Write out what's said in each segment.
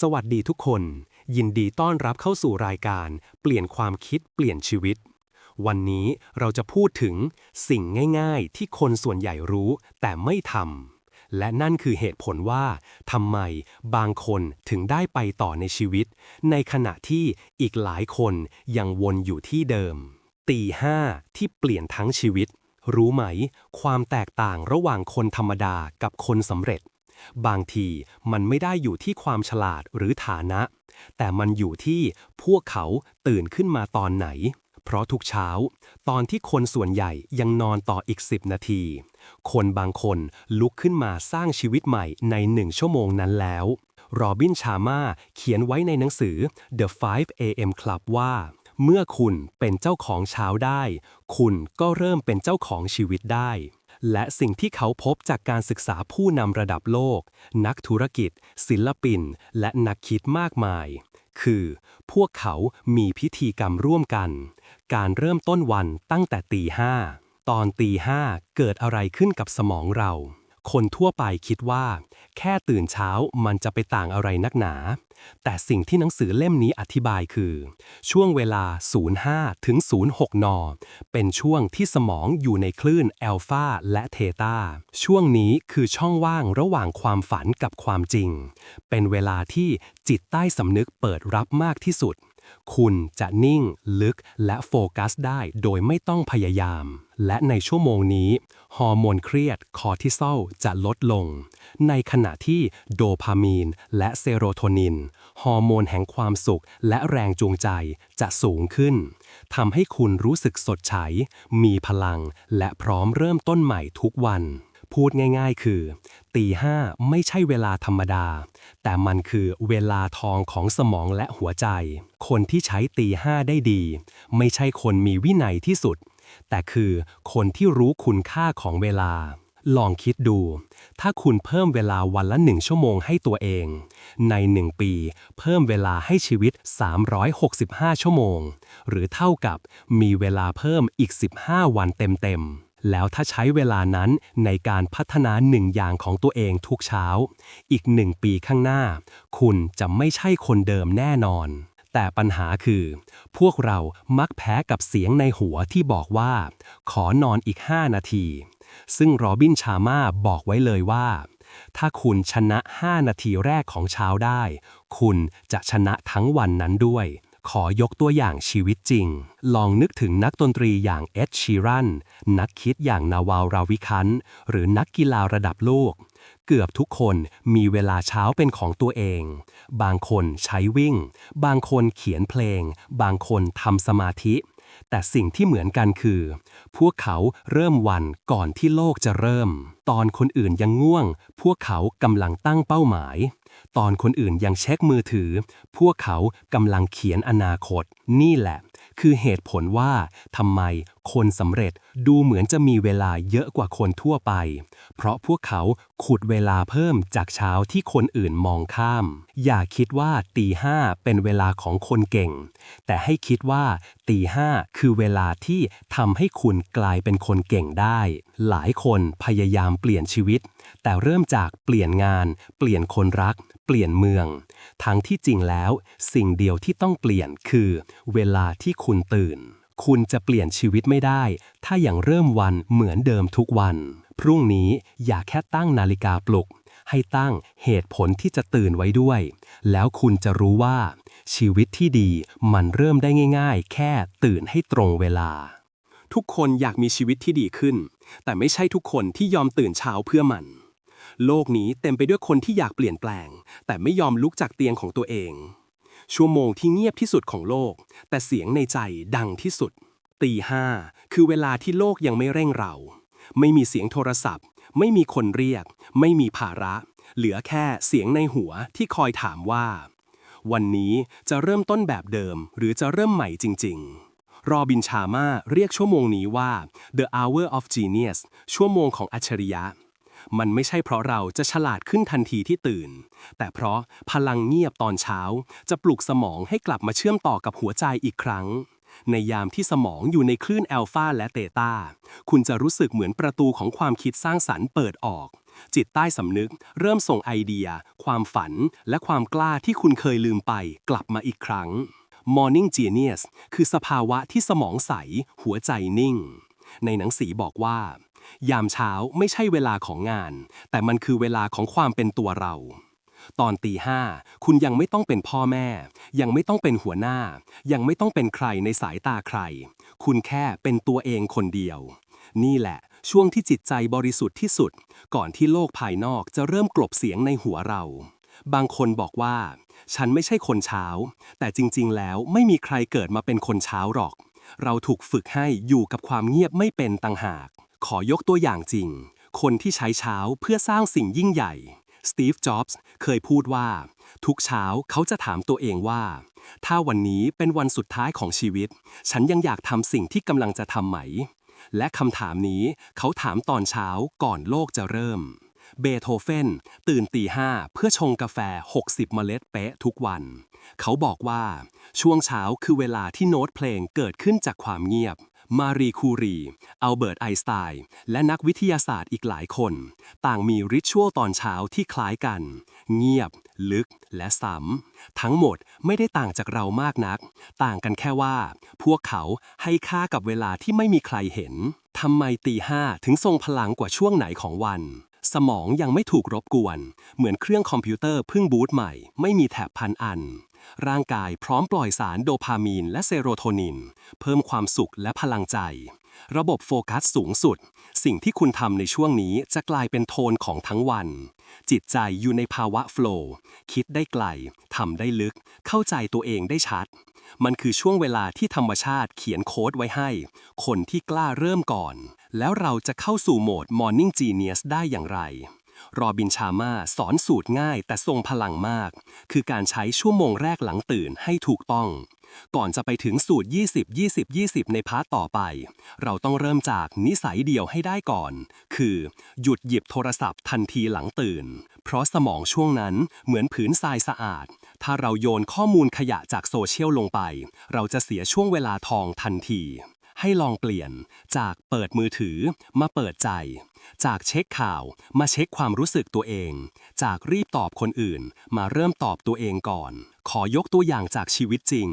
สวัสดีทุกคน ยินดีต้อนรับเข้าสู่รายการ เปลี่ยนความคิดเปลี่ยนชีวิต วันนี้เราจะพูดถึงสิ่งง่ายๆ ที่คนส่วนใหญ่รู้แต่ไม่ทำและนั่นคือเหตุผลว่าทำไมบางคนถึงได้ไปต่อในชีวิต ในขณะที่อีกหลายคนยังวนอยู่ที่เดิม ตีห้าที่เปลี่ยนทั้งชีวิต รู้ไหม ความแตกต่างระหว่างคนธรรมดากับคนสำเร็จ บางทีมันไม่ได้อยู่ที่ความฉลาดหรือฐานะ แต่มันอยู่ที่พวกเขาตื่นขึ้นมาตอนไหน เพราะทุกเช้า ตอนที่คนส่วนใหญ่ยังนอนต่ออีก 10 นาที คนบางคนลุกขึ้นมาสร้างชีวิตใหม่ในหนึ่งชั่วโมงนั้นแล้วโรบินชาม่าเขียนไว้ในหนังสือ The 5 AM Club ว่า เมื่อคุณเป็นเจ้าของเช้าได้ คุณก็เริ่มเป็นเจ้าของชีวิตได้ และสิ่งที่เขาพบจากการศึกษาผู้นำระดับโลก นักธุรกิจ ศิลปิน และนักคิดมากมาย คือ พวกเขามีพิธีกรรมร่วมกัน การเริ่มต้นวันตั้งแต่ตีห้าตอนตีห้าเกิดอะไรขึ้นกับสมองเรา คนทั่วไปคิดว่า แค่ตื่นเช้ามันจะไปต่างอะไรนักหนา แต่สิ่งที่หนังสือเล่มนี้อธิบายคือ ช่วงเวลา 05ถึง06 น เป็นช่วงที่สมองอยู่ในคลื่นแอลฟาและเทตาช่วงนี้คือช่องว่างระหว่างความฝันกับความจริง เป็นเวลาที่จิตใต้สำนึกเปิดรับมากที่สุด คุณจะนิ่ง ลึกและโฟกัสได้โดยไม่ต้องพยายาม และในชั่วโมงนี้ ฮอร์โมนเครียดคอร์ทิซอลจะลดลง ในขณะที่โดพามีน และเซโรโทนิน ฮอร์โมนแห่งความสุขและแรงจูงใจจะสูงขึ้นทำให้คุณรู้สึกสดใสมีพลัง และพร้อมเริ่มต้นใหม่ทุกวัน พูดง่ายๆ คือ ตีห้าไม่ใช่เวลาธรรมดา แต่มันคือเวลาทองของสมองและหัวใจ คนที่ใช้ตีห้าได้ดี ไม่ใช่คนมีวินัยที่สุด แต่คือคนที่รู้คุณค่าของเวลา ลองคิดดู ถ้าคุณเพิ่มเวลาวันละหนึ่งชั่วโมงให้ตัวเอง ในหนึ่งปี เพิ่มเวลาให้ชีวิต 365 ชั่วโมง หรือเท่ากับมีเวลาเพิ่มอีก 15 วันเต็มๆแล้วถ้าใช้เวลานั้นในการพัฒนาหนึ่งอย่างของตัวเองทุกเช้า อีกหนึ่งปีข้างหน้า คุณจะไม่ใช่คนเดิมแน่นอน แต่ปัญหาคือ พวกเรามักแพ้กับเสียงในหัวที่บอกว่า ขอนอนอีก 5 นาที ซึ่งโรบินชาม่าบอกไว้เลยว่า ถ้าคุณชนะ 5 นาทีแรกของเช้าได้ คุณจะชนะทั้งวันนั้นด้วย ขอยกตัวอย่างชีวิตจริง ลองนึกถึงนักดนตรีอย่างเอ็ดชีรันนักคิดอย่างนาวาลราวิคันหรือนักกีฬาระดับโลก เกือบทุกคนมีเวลาเช้าเป็นของตัวเอง บางคนใช้วิ่ง บางคนเขียนเพลง บางคนทำสมาธิ แต่สิ่งที่เหมือนกันคือ พวกเขาเริ่มวันก่อนที่โลกจะเริ่ม ตอนคนอื่นยังง่วง พวกเขากำลังตั้งเป้าหมาย ตอนคนอื่นยังเช็คมือถือ พวกเขากำลังเขียนอนาคต นี่แหละ คือเหตุผลว่าทำไมคนสำเร็จดูเหมือนจะมีเวลาเยอะกว่าคนทั่วไป เพราะพวกเขาขุดเวลาเพิ่มจากเช้าที่คนอื่นมองข้าม อย่าคิดว่าตีห้าเป็นเวลาของคนเก่ง แต่ให้คิดว่าตีห้าคือเวลาที่ทำให้คุณกลายเป็นคนเก่งได้ หลายคนพยายามเปลี่ยนชีวิต แต่เริ่มจากเปลี่ยนงาน เปลี่ยนคนรัก เปลี่ยนเมือง ทั้งที่จริงแล้ว สิ่งเดียวที่ต้องเปลี่ยนคือ เวลาที่คุณตื่น คุณจะเปลี่ยนชีวิตไม่ได้ ถ้าอย่างเริ่มวันเหมือนเดิมทุกวัน พรุ่งนี้อย่าแค่ตั้งนาฬิกาปลุก ให้ตั้งเหตุผลที่จะตื่นไว้ด้วย แล้วคุณจะรู้ว่า ชีวิตที่ดีมันเริ่มได้ง่าย ๆ แค่ตื่นให้ตรงเวลา ทุกคนอยากมีชีวิตที่ดีขึ้น แต่ไม่ใช่ทุกคนที่ยอมตื่นเช้าเพื่อมัน โลกนี้เต็มไปด้วยคนที่อยากเปลี่ยนแปลง แต่ไม่ยอมลุกจากเตียงของตัวเอง ชั่วโมงที่เงียบที่สุดของโลก แต่เสียงในใจดังที่สุด ตีห้าคือเวลาที่โลกยังไม่เร่งเรา ไม่มีเสียงโทรศัพท์ ไม่มีคนเรียก ไม่มีภาระ เหลือแค่เสียงในหัวที่คอยถามว่า วันนี้จะเริ่มต้นแบบเดิม หรือจะเริ่มใหม่จริง ๆรอบินชาม่าเรียกชั่วโมงนี้ว่า the hour of genius ชั่วโมงของอัจฉริยะ มันไม่ใช่เพราะเราจะฉลาดขึ้นทันทีที่ตื่น แต่เพราะพลังเงียบตอนเช้า จะปลุกสมองให้กลับมาเชื่อมต่อกับหัวใจอีกครั้ง ในยามที่สมองอยู่ในคลื่นแอลฟาและเตตาคุณจะรู้สึกเหมือนประตูของความคิดสร้างสรรค์เปิดออก จิตใต้สำนึก เริ่มส่งไอเดีย ความฝัน และความกล้าที่คุณเคยลืมไป กลับมาอีกครั้ง Morning Genius คือสภาวะที่สมองใส หัวใจนิ่ง ในหนังสือบอกว่า ยามเช้าไม่ใช่เวลาของงาน แต่มันคือเวลาของความเป็นตัวเรา ตอนตีห้าคุณยังไม่ต้องเป็นพ่อแม่ ยังไม่ต้องเป็นหัวหน้า ยังไม่ต้องเป็นใครในสายตาใคร คุณแค่เป็นตัวเองคนเดียว นี่แหละ ช่วงที่จิตใจบริสุทธิ์ที่สุด ก่อนที่โลกภายนอกจะเริ่มกลบเสียงในหัวเราบางคนบอกว่า ฉันไม่ใช่คนเช้า แต่จริงๆ แล้วไม่มีใครเกิดมาเป็นคนเช้าหรอก เราถูกฝึกให้อยู่กับความเงียบไม่เป็นต่างหาก ขอยกตัวอย่างจริง คนที่ใช้เช้าเพื่อสร้างสิ่งยิ่งใหญ่ สตีฟ จ็อบส์ เคยพูดว่า ทุกเช้าเขาจะถามตัวเองว่า ถ้าวันนี้เป็นวันสุดท้ายของชีวิต ฉันยังอยากทำสิ่งที่กำลังจะทำไหม และคำถามนี้เขาถามตอนเช้าก่อนโลกจะเริ่ม เบโธเฟนตื่นตีห้าเพื่อชงกาแฟ 60 เมล็ดเป๊ะทุกวัน เขาบอกว่า ช่วงเช้าคือเวลาที่โน้ตเพลงเกิดขึ้นจากความเงียบ มารีคูรีอัลเบิร์ตไอน์สไตน์และนักวิทยาศาสตร์อีกหลายคน ต่างมีริชวลตอนเช้าที่คล้ายกัน เงียบ ลึกและซ้ำทั้งหมดไม่ได้ต่างจากเรามากนัก ต่างกันแค่ว่า พวกเขาให้ค่ากับเวลาที่ไม่มีใครเห็นทำไมตีห้าถึงทรงพลังกว่าช่วงไหนของวันสมองยังไม่ถูกรบกวน เหมือนเครื่องคอมพิวเตอร์เพิ่งบูตใหม่ ไม่มีแถบพันอัน ร่างกายพร้อมปล่อยสารโดพามีนและเซโรโทนิน เพิ่มความสุขและพลังใจ ระบบโฟกัสสูงสุด สิ่งที่คุณทำในช่วงนี้จะกลายเป็นโทนของทั้งวัน จิตใจอยู่ในภาวะโฟล์คิดได้ไกลทำได้ลึก เข้าใจตัวเองได้ชัด มันคือช่วงเวลาที่ธรรมชาติเขียนโค้ดไว้ให้ คนที่กล้าเริ่มก่อน แล้วเราจะเข้าสู่โหมด Morning Genius ได้อย่างไร รอบินชาม่าสอนสูตรง่ายแต่ทรงพลังมาก คือการใช้ชั่วโมงแรกหลังตื่นให้ถูกต้อง ก่อนจะไปถึงสูตร 20 20 20 ในพาร์ตต่อไป เราต้องเริ่มจากนิสัยเดียวให้ได้ก่อน คือหยุดหยิบโทรศัพท์ทันทีหลังตื่น เพราะสมองช่วงนั้นเหมือนผืนทรายสะอาด ถ้าเราโยนข้อมูลขยะจากโซเชียลลงไป เราจะเสียช่วงเวลาทองทันที ให้ลองเปลี่ยนจากเปิดมือถือมาเปิดใจ จากเช็คข่าวมาเช็คความรู้สึกตัวเอง จากรีบตอบคนอื่น มาเริ่มตอบตัวเองก่อน ขอยกตัวอย่างจากชีวิตจริง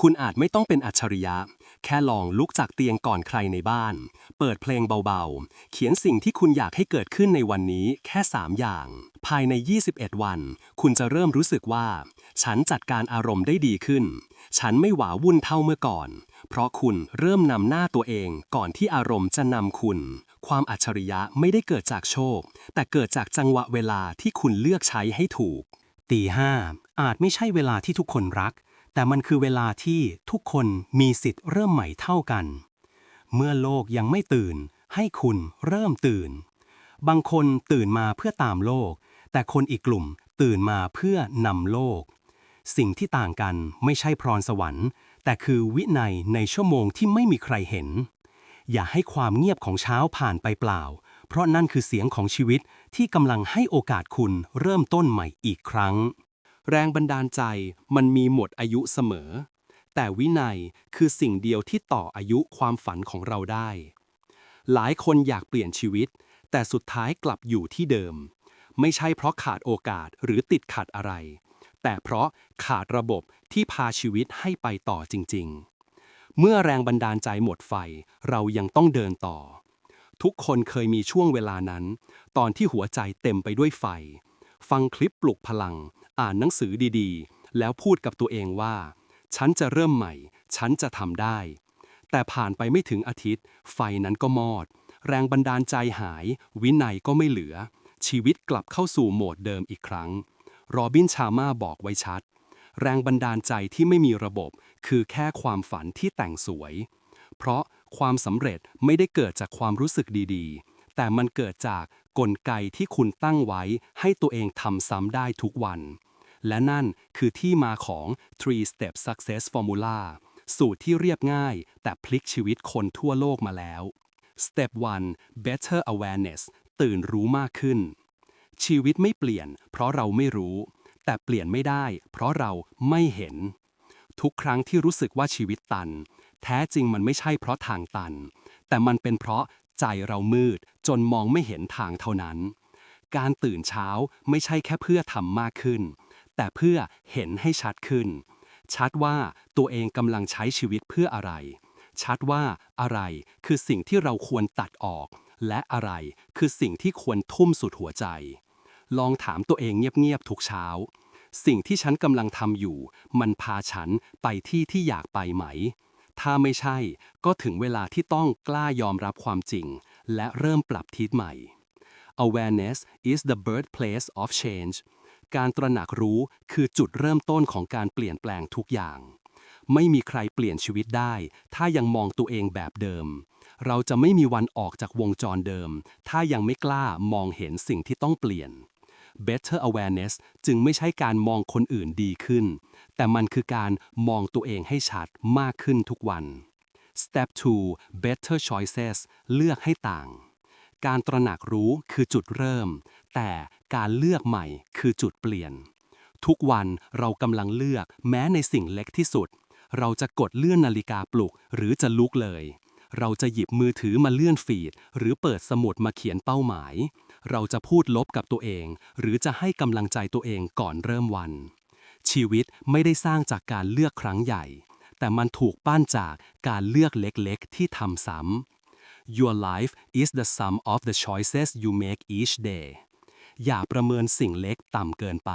คุณอาจไม่ต้องเป็นอัจฉริยะ แค่ลองลุกจากเตียงก่อนใครในบ้าน เปิดเพลงเบาๆ เขียนสิ่งที่คุณอยากให้เกิดขึ้นในวันนี้แค่ 3 อย่าง ภายใน 21 วัน คุณจะเริ่มรู้สึกว่า ฉันจัดการอารมณ์ได้ดีขึ้น ฉันไม่หวาวุ่นเท่าเมื่อก่อน เพราะคุณเริ่มนำหน้าตัวเองก่อนที่อารมณ์จะนำคุณ ความอัจฉริยะไม่ได้เกิดจากโชค แต่เกิดจากจังหวะเวลาที่คุณเลือกใช้ให้ถูกตีห้าอาจไม่ใช่เวลาที่ทุกคนรัก แต่มันคือเวลาที่ทุกคนมีสิทธิ์เริ่มใหม่เท่ากัน เมื่อโลกยังไม่ตื่น ให้คุณเริ่มตื่น บางคนตื่นมาเพื่อตามโลก แต่คนอีกกลุ่มตื่นมาเพื่อนำโลก สิ่งที่ต่างกันไม่ใช่พรสวรรค์ แต่คือวินัยในชั่วโมงที่ไม่มีใครเห็น อย่าให้ความเงียบของเช้าผ่านไปเปล่า เพราะนั่นคือเสียงของชีวิตที่กำลังให้โอกาสคุณเริ่มต้นใหม่อีกครั้ง แรงบันดาลใจมันมีหมดอายุเสมอ แต่วินัยคือสิ่งเดียวที่ต่ออายุความฝันของเราได้ หลายคนอยากเปลี่ยนชีวิต แต่สุดท้ายกลับอยู่ที่เดิม ไม่ใช่เพราะขาดโอกาสหรือติดขัดอะไร แต่เพราะขาดระบบที่พาชีวิตให้ไปต่อจริง ๆ เมื่อแรงบันดาลใจหมดไฟ เรายังต้องเดินต่อ ทุกคนเคยมีช่วงเวลานั้น ตอนที่หัวใจเต็มไปด้วยไฟ ฟังคลิปปลุกพลัง อ่านหนังสือดีๆ แล้วพูดกับตัวเองว่า ฉันจะเริ่มใหม่ ฉันจะทำได้ แต่ผ่านไปไม่ถึงอาทิตย์ ไฟนั้นก็มอด แรงบันดาลใจหาย วินัยก็ไม่เหลือ ชีวิตกลับเข้าสู่โหมดเดิมอีกครั้ง โรบินชาม่าบอกไว้ชัด แรงบันดาลใจที่ไม่มีระบบ คือแค่ความฝันที่แต่งสวย เพราะความสำเร็จไม่ได้เกิดจากความรู้สึกดีๆ แต่มันเกิดจากกลไกที่คุณตั้งไว้ให้ตัวเองทำซ้ำได้ทุกวัน และนั่นคือที่มาของ three step success formula สูตรที่เรียบง่าย แต่พลิกชีวิตคนทั่วโลกมาแล้ว Step 1 better awareness ตื่นรู้มากขึ้น ชีวิตไม่เปลี่ยน เพราะเราไม่รู้ แต่เปลี่ยนไม่ได้ เพราะเราไม่เห็น ทุกครั้งที่รู้สึกว่าชีวิตตัน แท้จริงมันไม่ใช่เพราะทางตัน แต่มันเป็นเพราะใจเรามืด จนมองไม่เห็นทางเท่านั้น การตื่นเช้าไม่ใช่แค่เพื่อทำมากขึ้น แต่เพื่อเห็นให้ชัดขึ้น ชัดว่าตัวเองกำลังใช้ชีวิตเพื่ออะไร ชัดว่าอะไรคือสิ่งที่เราควรตัดออก และอะไรคือสิ่งที่ควรทุ่มสุดหัวใจ ลองถามตัวเองเงียบๆทุกเช้า สิ่งที่ฉันกำลังทำอยู่ มันพาฉันไปที่ที่อยากไปไหม ถ้าไม่ใช่ก็ถึงเวลาที่ต้องกล้ายอมรับความจริง และเริ่มปรับทิศใหม่ Awareness is the birthplace of change การตระหนักรู้คือจุดเริ่มต้นของการเปลี่ยนแปลงทุกอย่าง ไม่มีใครเปลี่ยนชีวิตได้ ถ้ายังมองตัวเองแบบเดิม เราจะไม่มีวันออกจากวงจรเดิม ถ้ายังไม่กล้ามองเห็นสิ่งที่ต้องเปลี่ยน Better awareness จึงไม่ใช่การมองคนอื่นดีขึ้น แต่มันคือการมองตัวเองให้ชัดมากขึ้นทุกวัน Step 2 Better choices เลือกให้ต่าง การตระหนักรู้คือจุดเริ่ม แต่การเลือกใหม่คือจุดเปลี่ยน ทุกวันเรากำลังเลือกแม้ในสิ่งเล็กที่สุด เราจะกดเลื่อนนาฬิกาปลุกหรือจะลุกเลย เราจะหยิบมือถือมาเลื่อนฟีด หรือเปิดสมุดมาเขียนเป้าหมาย เราจะพูดลบกับตัวเอง หรือจะให้กำลังใจตัวเองก่อนเริ่มวัน ชีวิตไม่ได้สร้างจากการเลือกครั้งใหญ่ แต่มันถูกปั้นจากการเลือกเล็กๆ ที่ทำซ้ำ Your life is the sum of the choices you make each day อย่าประเมินสิ่งเล็กต่ำเกินไป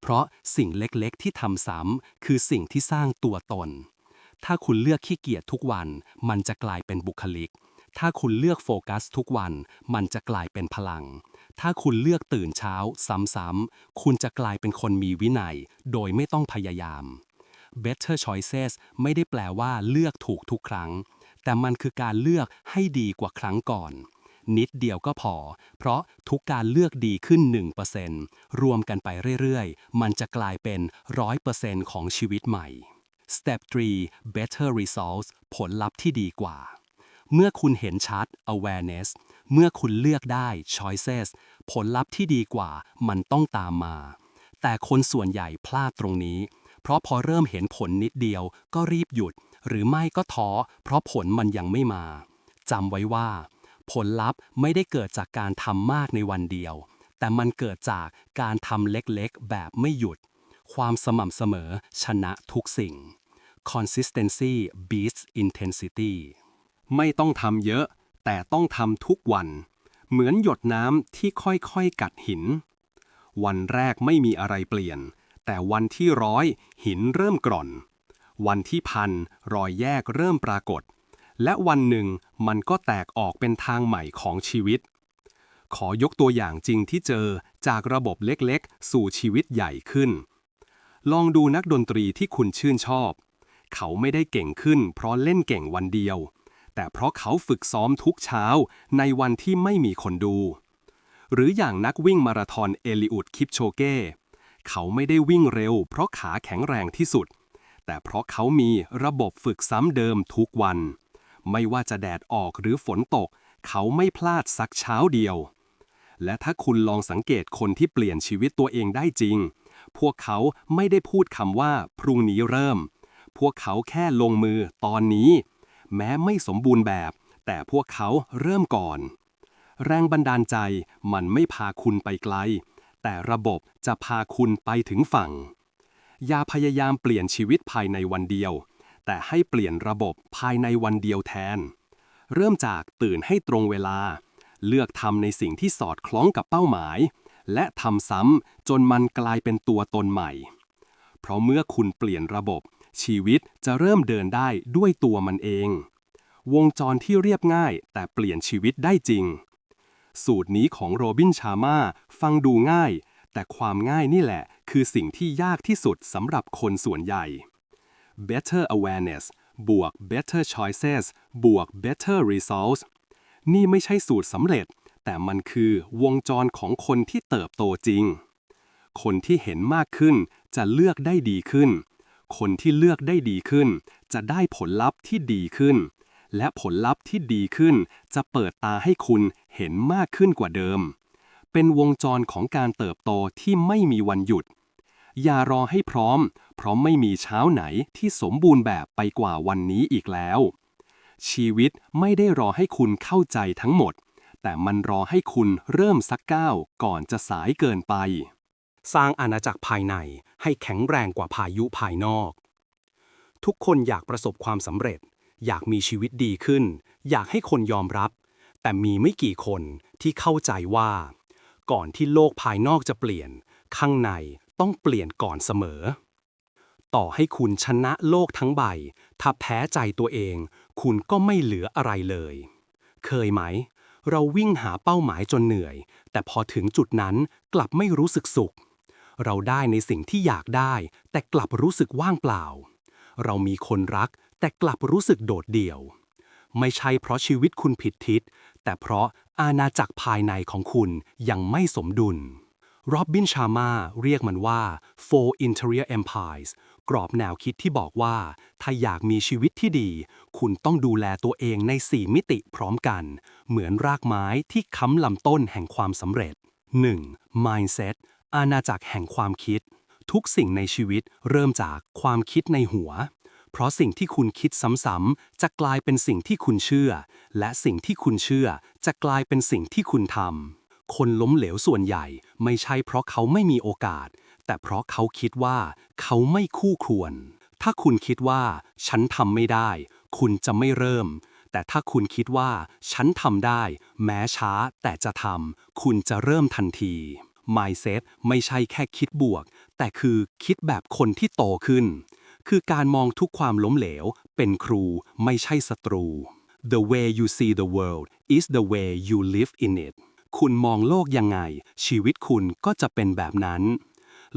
เพราะสิ่งเล็กๆ ที่ทำซ้ำคือสิ่งที่สร้างตัวตน ถ้าคุณเลือกขี้เกียจทุกวัน มันจะกลายเป็นบุคลิก ถ้าคุณเลือกโฟกัสทุกวัน มันจะกลายเป็นพลัง ถ้าคุณเลือกตื่นเช้า ซ้ำๆ คุณจะกลายเป็นคนมีวินัย โดยไม่ต้องพยายาม Better choices ไม่ได้แปลว่าเลือกถูกทุกครั้ง แต่มันคือการเลือกให้ดีกว่าครั้งก่อน นิดเดียวก็พอ เพราะทุกการเลือกดีขึ้น 1%รวมกันไปเรื่อยๆ มันจะกลายเป็น 100%ของชีวิตใหม่ Step 3 Better results ผลลัพธ์ที่ดีกว่า เมื่อคุณเห็นชัด awareness เมื่อคุณเลือกได้ choices ผลลัพธ์ที่ดีกว่ามันต้องตามมา แต่คนส่วนใหญ่พลาดตรงนี้ เพราะพอเริ่มเห็นผลนิดเดียวก็รีบหยุด หรือไม่ก็ท้อ เพราะผลมันยังไม่มา จำไว้ว่า ผลลัพธ์ไม่ได้เกิดจากการทำมากในวันเดียว แต่มันเกิดจากการทำเล็กๆ แบบไม่หยุด ความสม่ำเสมอชนะทุกสิ่ง consistency beats intensity ไม่ต้องทำเยอะ แต่ต้องทำทุกวัน เหมือนหยดน้ำที่ค่อยๆ กัดหิน วันแรกไม่มีอะไรเปลี่ยน แต่วันที่ร้อยหินเริ่มกร่อน วันที่พันรอยแยกเริ่มปรากฏ และวันหนึ่งมันก็แตกออกเป็นทางใหม่ของชีวิต ขอยกตัวอย่างจริงที่เจอจากระบบเล็กๆ สู่ชีวิตใหญ่ขึ้น ลองดูนักดนตรีที่คุณชื่นชอบ เขาไม่ได้เก่งขึ้น เพราะเล่นเก่งวันเดียว แต่เพราะเขาฝึกซ้อมทุกเช้าในวันที่ไม่มีคนดู หรืออย่างนักวิ่งมาราธอนเอลิอุดคิปโชเก้เขาไม่ได้วิ่งเร็ว เพราะขาแข็งแรงที่สุด แต่เพราะเขามีระบบฝึกซ้ำเดิมทุกวัน ไม่ว่าจะแดดออกหรือฝนตก เขาไม่พลาดสักเช้าเดียว และถ้าคุณลองสังเกตคนที่เปลี่ยนชีวิตตัวเองได้จริง พวกเขาไม่ได้พูดคำว่า พรุ่งนี้เริ่ม พวกเขาแค่ลงมือตอนนี้ แม้ไม่สมบูรณ์แบบ แต่พวกเขาเริ่มก่อน แรงบันดาลใจมันไม่พาคุณไปไกล แต่ระบบจะพาคุณไปถึงฝั่งอย่าพยายามเปลี่ยนชีวิตภายในวันเดียว แต่ให้เปลี่ยนระบบภายในวันเดียวแทน เริ่มจากตื่นให้ตรงเวลา เลือกทำในสิ่งที่สอดคล้องกับเป้าหมาย และทำซ้ำจนมันกลายเป็นตัวตนใหม่ เพราะเมื่อคุณเปลี่ยนระบบ ชีวิตจะเริ่มเดินได้ด้วยตัวมันเอง วงจรที่เรียบง่ายแต่เปลี่ยนชีวิตได้จริง สูตรนี้ของโรบินชาม่าฟังดูง่าย แต่ความง่ายนี่แหละ คือสิ่งที่ยากที่สุดสำหรับคนส่วนใหญ่ better awareness บวก better choices บวก better results นี่ไม่ใช่สูตรสำเร็จ แต่มันคือวงจรของคนที่เติบโตจริง คนที่เห็นมากขึ้นจะเลือกได้ดีขึ้น คนที่เลือกได้ดีขึ้น จะได้ผลลัพธ์ที่ดีขึ้น และผลลัพธ์ที่ดีขึ้น จะเปิดตาให้คุณเห็นมากขึ้นกว่าเดิม เป็นวงจรของการเติบโตที่ไม่มีวันหยุด อย่ารอให้พร้อม เพราะไม่มีเช้าไหนที่สมบูรณ์แบบไปกว่าวันนี้อีกแล้ว ชีวิตไม่ได้รอให้คุณเข้าใจทั้งหมด แต่มันรอให้คุณเริ่มสักก้าวก่อนจะสายเกินไป สร้างอาณาจักรภายในให้แข็งแรงกว่าพายุภายนอก ทุกคนอยากประสบความสำเร็จ อยากมีชีวิตดีขึ้น อยากให้คนยอมรับ แต่มีไม่กี่คนที่เข้าใจว่า ก่อนที่โลกภายนอกจะเปลี่ยน ข้างใน ต้องเปลี่ยนก่อนเสมอ ต่อให้คุณชนะโลกทั้งใบ ถ้าแพ้ใจตัวเอง คุณก็ไม่เหลืออะไรเลย เคยไหม เราวิ่งหาเป้าหมายจนเหนื่อย แต่พอถึงจุดนั้นกลับไม่รู้สึกสุข เราได้ในสิ่งที่อยากได้ แต่กลับรู้สึกว่างเปล่า เรามีคนรัก แต่กลับรู้สึกโดดเดี่ยว ไม่ใช่เพราะชีวิตคุณผิดทิศ แต่เพราะอาณาจักรภายในของคุณยังไม่สมดุล โรบบินชามาเรียกมันว่า Four Interior Empires กรอบแนวคิดที่บอกว่า ถ้าอยากมีชีวิตที่ดี คุณต้องดูแลตัวเองใน 4 มิติพร้อมกัน เหมือนรากไม้ที่ค้ำลำต้นแห่งความสำเร็จ 1. Mindset อาณาจักรแห่งความคิด ทุกสิ่งในชีวิตเริ่มจากความคิดในหัว เพราะสิ่งที่คุณคิดซ้ำๆจะกลายเป็นสิ่งที่คุณเชื่อ และสิ่งที่คุณเชื่อจะกลายเป็นสิ่งที่คุณทำ คนล้มเหลวส่วนใหญ่ไม่ใช่เพราะเขาไม่มีโอกาส แต่เพราะเขาคิดว่าเขาไม่คู่ควร ถ้าคุณคิดว่า ฉันทำไม่ได้ คุณจะไม่เริ่ม แต่ถ้าคุณคิดว่า ฉันทำได้ แม้ช้าแต่จะทำคุณจะเริ่มทันที Mindset ไม่ใช่แค่คิดบวก แต่คือคิดแบบคนที่โตขึ้น คือการมองทุกความล้มเหลว เป็นครูไม่ใช่ศัตรู The way you see the world is the way you live in it คุณมองโลกยังไง ชีวิตคุณก็จะเป็นแบบนั้น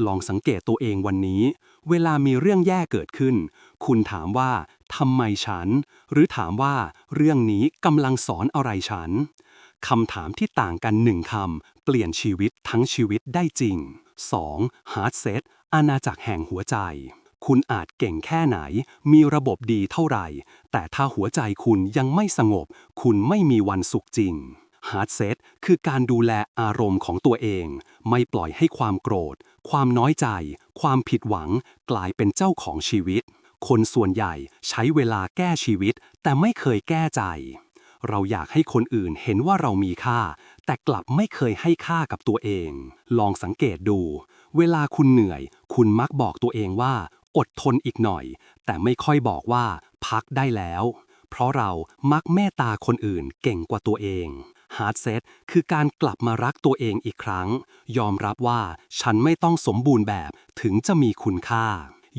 ลองสังเกตตัวเองวันนี้ เวลามีเรื่องแย่เกิดขึ้น คุณถามว่าทำไมฉัน หรือถามว่าเรื่องนี้กำลังสอนอะไรฉันคำถามที่ต่างกันหนึ่งคำ เปลี่ยนชีวิตทั้งชีวิตได้จริง 2. Heart Set อาณาจักรแห่งหัวใจ คุณอาจเก่งแค่ไหน มีระบบดีเท่าไหร่ แต่ถ้าหัวใจคุณยังไม่สงบ คุณไม่มีวันสุขจริง Heart Set คือการดูแลอารมณ์ของตัวเอง ไม่ปล่อยให้ความโกรธ ความน้อยใจ ความผิดหวัง กลายเป็นเจ้าของชีวิต คนส่วนใหญ่ใช้เวลาแก้ชีวิต แต่ไม่เคยแก้ใจ เราอยากให้คนอื่นเห็นว่าเรามีค่า แต่กลับไม่เคยให้ค่ากับตัวเอง ลองสังเกตดู เวลาคุณเหนื่อย คุณมักบอกตัวเองว่า อดทนอีกหน่อย แต่ไม่ค่อยบอกว่า พักได้แล้ว เพราะเรามักเมตตาคนอื่นเก่งกว่าตัวเอง Hard Set คือการกลับมารักตัวเองอีกครั้ง ยอมรับว่าฉันไม่ต้องสมบูรณ์แบบถึงจะมีคุณค่า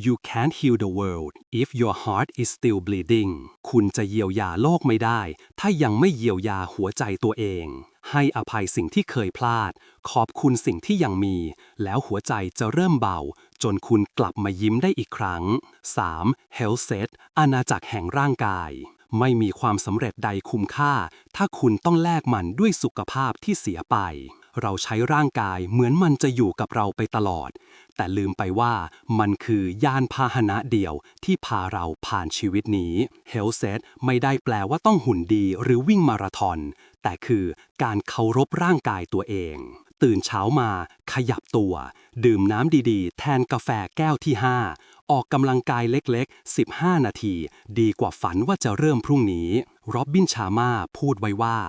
You can't heal the world if your heart is still bleeding คุณจะเยียวยาโลกไม่ได้ ถ้ายังไม่เยียวยาหัวใจตัวเอง ให้อภัยสิ่งที่เคยพลาด ขอบคุณสิ่งที่ยังมี แล้วหัวใจจะเริ่มเบา จนคุณกลับมายิ้มได้อีกครั้ง 3. Health Set อาณาจักรแห่งร่างกาย ไม่มีความสำเร็จใดคุ้มค่า ถ้าคุณต้องแลกมันด้วยสุขภาพที่เสียไป เราใช้ร่างกายเหมือนมันจะอยู่กับเราไปตลอด แต่ลืมไปว่ามันคือยานพาหนะเดียวที่พาเราผ่านชีวิตนี้ Health Set ไม่ได้แปลว่าต้องหุ่นดีหรือวิ่งมาราธอน แต่คือการเคารพร่างกายตัวเองตื่นเช้ามา ขยับตัว ดื่มน้ำดีๆ แทนกาแฟแก้วที่ 5 ออกกำลังกายเล็กๆ 15 นาที ดีกว่าฝันว่าจะเริ่มพรุ่งนี้โรบบินชามาพูดไว้ว่า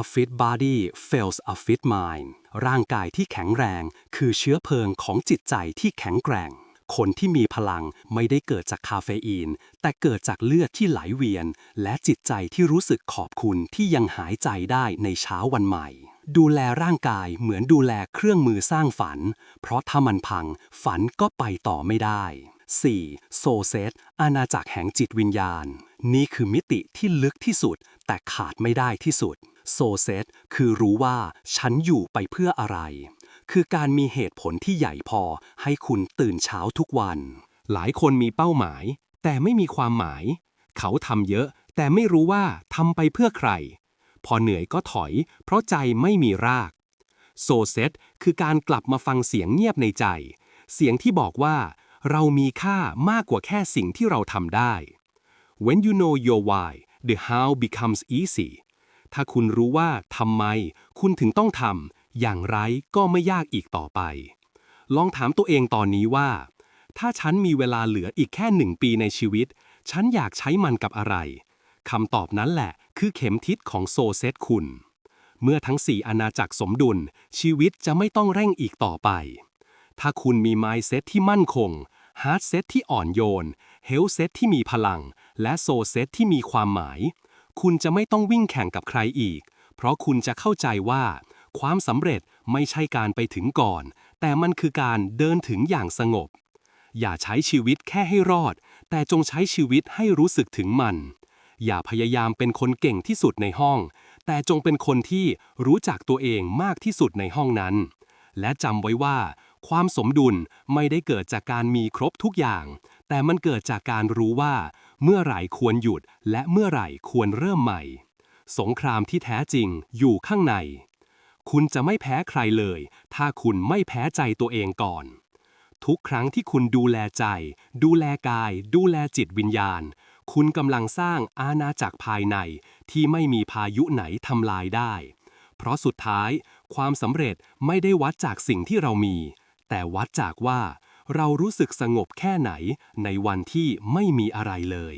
A fit body fails a fit mind ร่างกายที่แข็งแรง คือเชื้อเพลิงของจิตใจที่แข็งแกร่ง คนที่มีพลังไม่ได้เกิดจากคาเฟอีน แต่เกิดจากเลือดที่ไหลเวียน และจิตใจที่รู้สึกขอบคุณที่ยังหายใจได้ในเช้าวันใหม่ ดูแลร่างกายเหมือนดูแลเครื่องมือสร้างฝัน เพราะถ้ามันพังฝันก็ไปต่อไม่ได้ 4. โซเซตอาณาจักรแห่งจิตวิญญาณ นี่คือมิติที่ลึกที่สุด แต่ขาดไม่ได้ที่สุด โซเซตคือรู้ว่าฉันอยู่ไปเพื่ออะไร คือการมีเหตุผลที่ใหญ่พอให้คุณตื่นเช้าทุกวัน หลายคนมีเป้าหมาย แต่ไม่มีความหมาย เขาทำเยอะ แต่ไม่รู้ว่าทำไปเพื่อใคร พอเหนื่อยก็ถอย เพราะใจไม่มีราก โซเซตคือการกลับมาฟังเสียงเงียบในใจ เสียงที่บอกว่า เรามีค่ามากกว่าแค่สิ่งที่เราทำได้ When you know your why the how becomes easy ถ้าคุณรู้ว่าทำไม คุณถึงต้องทำอย่างไรก็ไม่ยากอีกต่อไป ลองถามตัวเองตอนนี้ว่า ถ้าฉันมีเวลาเหลืออีกแค่หนึ่งปีในชีวิต ฉันอยากใช้มันกับอะไรคำตอบนั้นแหละ คือเข็มทิศของโซเซตคุณ เมื่อทั้งสี่อาณาจักรสมดุล ชีวิตจะไม่ต้องเร่งอีกต่อไป ถ้าคุณมี mindset ที่มั่นคง heart set ที่อ่อนโยน health set ที่มีพลัง และ soul set ที่มีความหมาย คุณจะไม่ต้องวิ่งแข่งกับใครอีก เพราะคุณจะเข้าใจว่า ความสำเร็จไม่ใช่การไปถึงก่อน แต่มันคือการเดินถึงอย่างสงบ อย่าใช้ชีวิตแค่ให้รอด แต่จงใช้ชีวิตให้รู้สึกถึงมัน อย่าพยายามเป็นคนเก่งที่สุดในห้อง แต่จงเป็นคนที่รู้จักตัวเองมากที่สุดในห้องนั้น และจำไว้ว่า ความสมดุลไม่ได้เกิดจากการมีครบทุกอย่าง แต่มันเกิดจากการรู้ว่า เมื่อไหร่ควรหยุด และเมื่อไหร่ควรเริ่มใหม่ สงครามที่แท้จริงอยู่ข้างใน คุณจะไม่แพ้ใครเลย ถ้าคุณไม่แพ้ใจตัวเองก่อน ทุกครั้งที่คุณดูแลใจ ดูแลกาย ดูแลจิตวิญญาณ คุณกำลังสร้างอาณาจักรภายในที่ไม่มีพายุไหนทำลายได้ เพราะสุดท้ายความสำเร็จไม่ได้วัดจากสิ่งที่เรามี แต่วัดจากว่า เรารู้สึกสงบแค่ไหนในวันที่ไม่มีอะไรเลย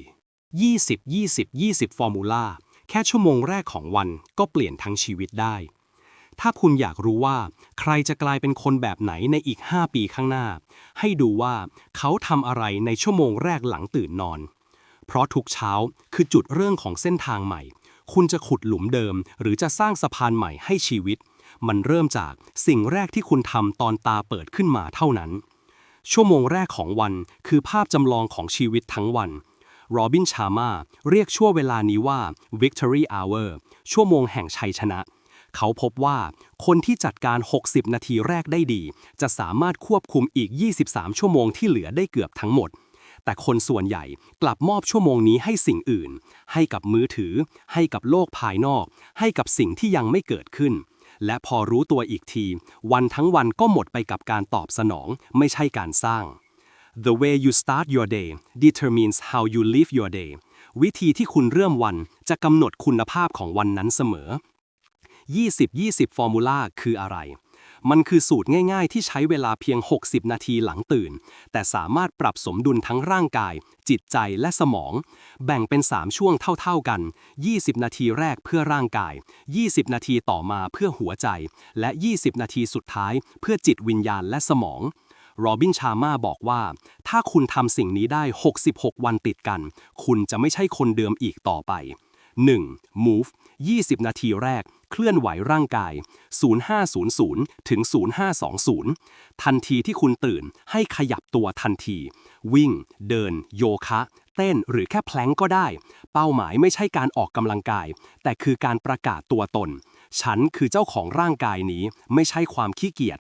20 20 20 ฟอร์มูลาแค่ชั่วโมงแรกของวันก็เปลี่ยนทั้งชีวิตได้ ถ้าคุณอยากรู้ว่า ใครจะกลายเป็นคนแบบไหนในอีก 5 ปีข้างหน้า ให้ดูว่าเขาทำอะไรในชั่วโมงแรกหลังตื่นนอน เพราะทุกเช้าคือจุดเรื่องของเส้นทางใหม่ คุณจะขุดหลุมเดิม หรือจะสร้างสะพานใหม่ให้ชีวิต มันเริ่มจากสิ่งแรกที่คุณทำตอนตาเปิดขึ้นมาเท่านั้น ชั่วโมงแรกของวันคือภาพจำลองของชีวิตทั้งวันโรบินชามาเรียกช่วงเวลานี้ว่า victory hour ชั่วโมงแห่งชัยชนะ เขาพบว่าคนที่จัดการ 60 นาทีแรกได้ดี จะสามารถควบคุมอีก 23 ชั่วโมงที่เหลือได้เกือบทั้งหมด แต่คนส่วนใหญ่กลับมอบชั่วโมงนี้ให้สิ่งอื่น ให้กับมือถือ ให้กับโลกภายนอก ให้กับสิ่งที่ยังไม่เกิดขึ้น และพอรู้ตัวอีกที วันทั้งวันก็หมดไปกับการตอบสนอง ไม่ใช่การสร้าง The way you start your day determines how you live your day วิธีที่คุณเริ่มวันจะกำหนดคุณภาพของวันนั้นเสมอ 20-20 ฟอร์มูลาคืออะไร มันคือสูตรง่ายๆ ที่ใช้เวลาเพียง 60 นาทีหลังตื่น แต่สามารถปรับสมดุลทั้งร่างกาย จิตใจและสมอง แบ่งเป็น 3 ช่วงเท่าๆกัน 20 นาทีแรกเพื่อร่างกาย 20 นาทีต่อมาเพื่อหัวใจ และ 20 นาทีสุดท้าย เพื่อจิตวิญญาณและสมองโรบินชาม่าบอกว่า ถ้าคุณทำสิ่งนี้ได้ 66 วันติดกัน คุณจะไม่ใช่คนเดิมอีกต่อไป 1. move 20 นาทีแรก เคลื่อนไหวร่างกาย 0500 ถึง 0520 ทันทีที่คุณตื่นให้ขยับตัวทันที วิ่ง เดิน โยคะ เต้นหรือแค่แพลงก็ได้ เป้าหมายไม่ใช่การออกกำลังกาย แต่คือการประกาศตัวตน ฉันคือเจ้าของร่างกายนี้ไม่ใช่ความขี้เกียจ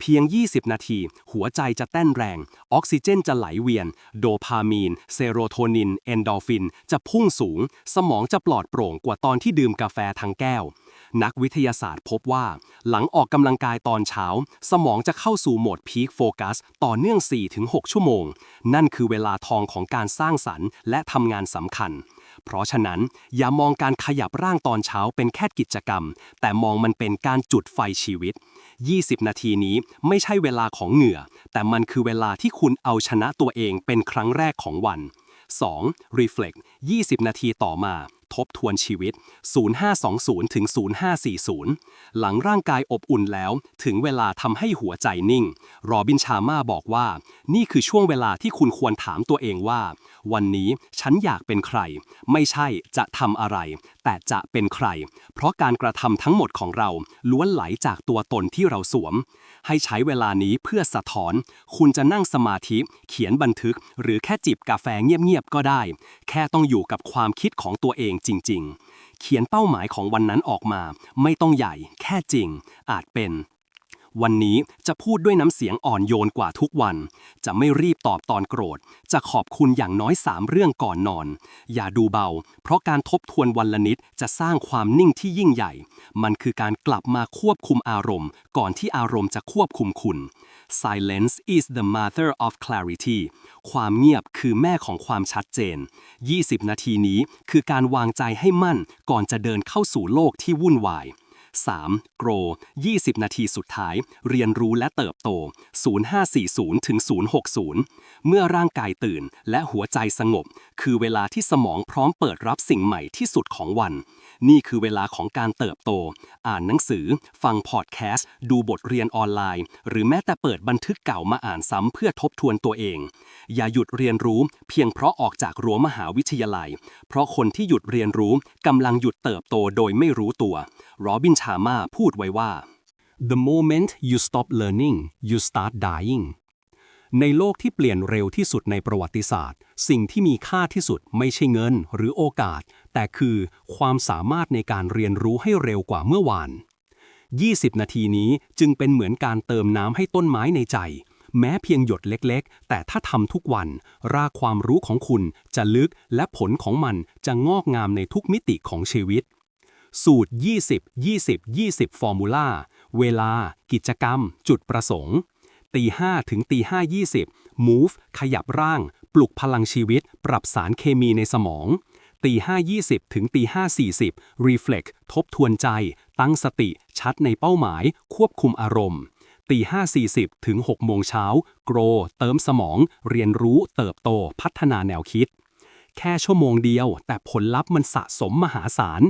เพียง 20 นาที หัวใจจะเต้นแรง ออกซิเจนจะไหลเวียน โดพามีน เซโรโทนิน เอนโดฟิน จะพุ่งสูง สมองจะปลอดโปร่งกว่าตอนที่ดื่มกาแฟทั้งแก้ว นักวิทยาศาสตร์พบว่า หลังออกกำลังกายตอนเช้า สมองจะเข้าสู่โหมดพีคโฟกัสต่อเนื่อง 4-6 ชั่วโมง นั่นคือเวลาทองของการสร้างสรรค์ และทำงานสำคัญ เพราะฉะนั้นอย่ามองการขยับร่างตอนเช้าเป็นแค่กิจกรรม แต่มองมันเป็นการจุดไฟชีวิต 20 นาทีนี้ไม่ใช่เวลาของเหงื่อ แต่มันคือเวลาที่คุณเอาชนะตัวเองเป็นครั้งแรกของวัน 2. reflect 20 นาทีต่อมา ทบทวนชีวิต 0520ถึง0540 หลังร่างกายอบอุ่นแล้ว ถึงเวลาทำให้หัวใจนิ่ง รอบินชาม่าบอกว่า นี่คือช่วงเวลาที่คุณควรถามตัวเองว่า วันนี้ฉันอยากเป็นใคร ไม่ใช่จะทำอะไร แต่จะเป็นใคร เพราะการกระทำทั้งหมดของเรา ล้วนไหลจากตัวตนที่เราสวม ให้ใช้เวลานี้เพื่อสะท้อน คุณจะนั่งสมาธิ เขียนบันทึก หรือแค่จิบกาแฟเงียบๆก็ได้ แค่ต้องอยู่กับความคิดของตัวเองจริง ๆ เขียนเป้าหมายของวันนั้นออกมา ไม่ต้องใหญ่ แค่จริง อาจเป็น วันนี้จะพูดด้วยน้ำเสียงอ่อนโยนกว่าทุกวัน จะไม่รีบตอบตอนโกรธ จะขอบคุณอย่างน้อยสามเรื่องก่อนนอน อย่าดูเบา เพราะการทบทวนวันละนิดจะสร้างความนิ่งที่ยิ่งใหญ่ มันคือการกลับมาควบคุมอารมณ์ ก่อนที่อารมณ์จะควบคุมคุณ Silence is the mother of clarity ความเงียบคือแม่ของความชัดเจน 20 นาทีนี้คือการวางใจให้มั่นก่อนจะเดินเข้าสู่โลกที่วุ่นวาย 3. Grow 20 นาทีสุดท้าย เรียนรู้และเติบโต 0540ถึง060 เมื่อร่างกายตื่นและหัวใจสงบ คือเวลาที่สมองพร้อมเปิดรับสิ่งใหม่ที่สุดของวัน นี่คือเวลาของการเติบโต อ่านหนังสือ ฟังพอดแคสต์ ดูบทเรียนออนไลน์ หรือแม้แต่เปิดบันทึกเก่ามาอ่านซ้ำเพื่อทบทวนตัวเอง อย่าหยุดเรียนรู้ เพียงเพราะออกจากรั้วมหาวิทยาลัย เพราะคนที่หยุดเรียนรู้กำลังหยุดเติบโตโดยไม่รู้ตัวโรบินชาม่าพูดไว้ว่า The moment you stop learning you start dying ในโลกที่เปลี่ยนเร็วที่สุดในประวัติศาสตร์ สิ่งที่มีค่าที่สุดไม่ใช่เงินหรือโอกาส แต่คือความสามารถในการเรียนรู้ให้เร็วกว่าเมื่อวาน 20 นาทีนี้จึงเป็นเหมือนการเติมน้ำให้ต้นไม้ในใจ แม้เพียงหยดเล็กๆ แต่ถ้าทำทุกวัน รากความรู้ของคุณจะลึกและผลของมันจะงอกงามในทุกมิติของชีวิต สูตร 20 20 20 ฟอร์มูลาเวลา กิจกรรม จุดประสงค์ ตี5ถึงตี5 20 move ขยับร่าง ปลุกพลังชีวิต ปรับสารเคมีในสมอง ตี5 20 ถึงตี5 40 reflect ทบทวนใจ ตั้งสติ ชัดในเป้าหมาย ควบคุมอารมณ์ ตี5 40 ถึง6โมงเช้า grow เติมสมอง เรียนรู้ เติบโต พัฒนาแนวคิด แค่ชั่วโมงเดียว แต่ผลลัพธ์มันสะสมมหาศาล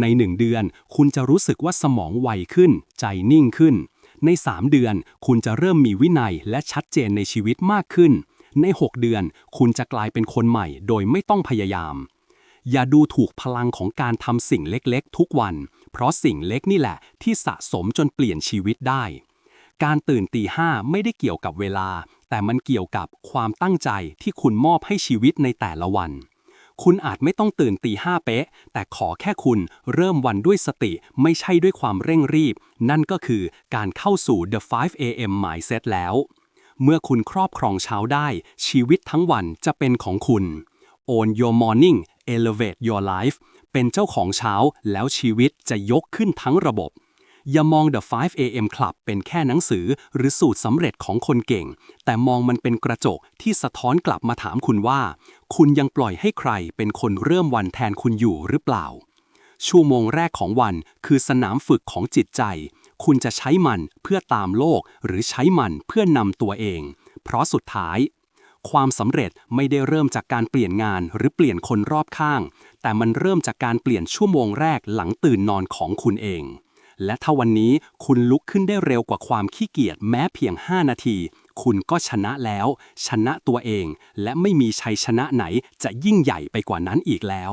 ในหนึ่งเดือน คุณจะรู้สึกว่าสมองไวขึ้น ใจนิ่งขึ้น ใน 3 เดือน คุณจะเริ่มมีวินัยและชัดเจนในชีวิตมากขึ้น ใน 6 เดือน คุณจะกลายเป็นคนใหม่ โดยไม่ต้องพยายาม อย่าดูถูกพลังของการทำสิ่งเล็กๆ ทุกวัน เพราะสิ่งเล็กนี่แหละ ที่สะสมจนเปลี่ยนชีวิตได้ การตื่นตีห้าไม่ได้เกี่ยวกับเวลา แต่มันเกี่ยวกับความตั้งใจที่คุณมอบให้ชีวิตในแต่ละวัน คุณอาจไม่ต้องตื่นตีห้าเป๊ะ แต่ขอแค่คุณเริ่มวันด้วยสติไม่ใช่ด้วยความเร่งรีบ นั่นก็คือการเข้าสู่ the 5 a.m. mindset แล้ว เมื่อคุณครอบครองเช้าได้ ชีวิตทั้งวันจะเป็นของคุณ Own your morning elevate your life เป็นเจ้าของเช้าแล้วชีวิตจะยกขึ้นทั้งระบบ อย่ามอง The 5 AM Club เป็นแค่หนังสือหรือสูตรสำเร็จของคนเก่ง แต่มองมันเป็นกระจกที่สะท้อนกลับมาถามคุณว่า คุณยังปล่อยให้ใครเป็นคนเริ่มวันแทนคุณอยู่หรือเปล่า ชั่วโมงแรกของวันคือสนามฝึกของจิตใจ คุณจะใช้มันเพื่อตามโลก หรือใช้มันเพื่อนำตัวเอง เพราะสุดท้าย ความสำเร็จไม่ได้เริ่มจากการเปลี่ยนงานหรือเปลี่ยนคนรอบข้าง แต่มันเริ่มจากการเปลี่ยนชั่วโมงแรกหลังตื่นนอนของคุณเอง และถ้าวันนี้คุณลุกขึ้นได้เร็วกว่าความขี้เกียจแม้เพียง 5 นาที คุณก็ชนะแล้ว ชนะตัวเอง และไม่มีชัยชนะไหนจะยิ่งใหญ่ไปกว่านั้นอีกแล้ว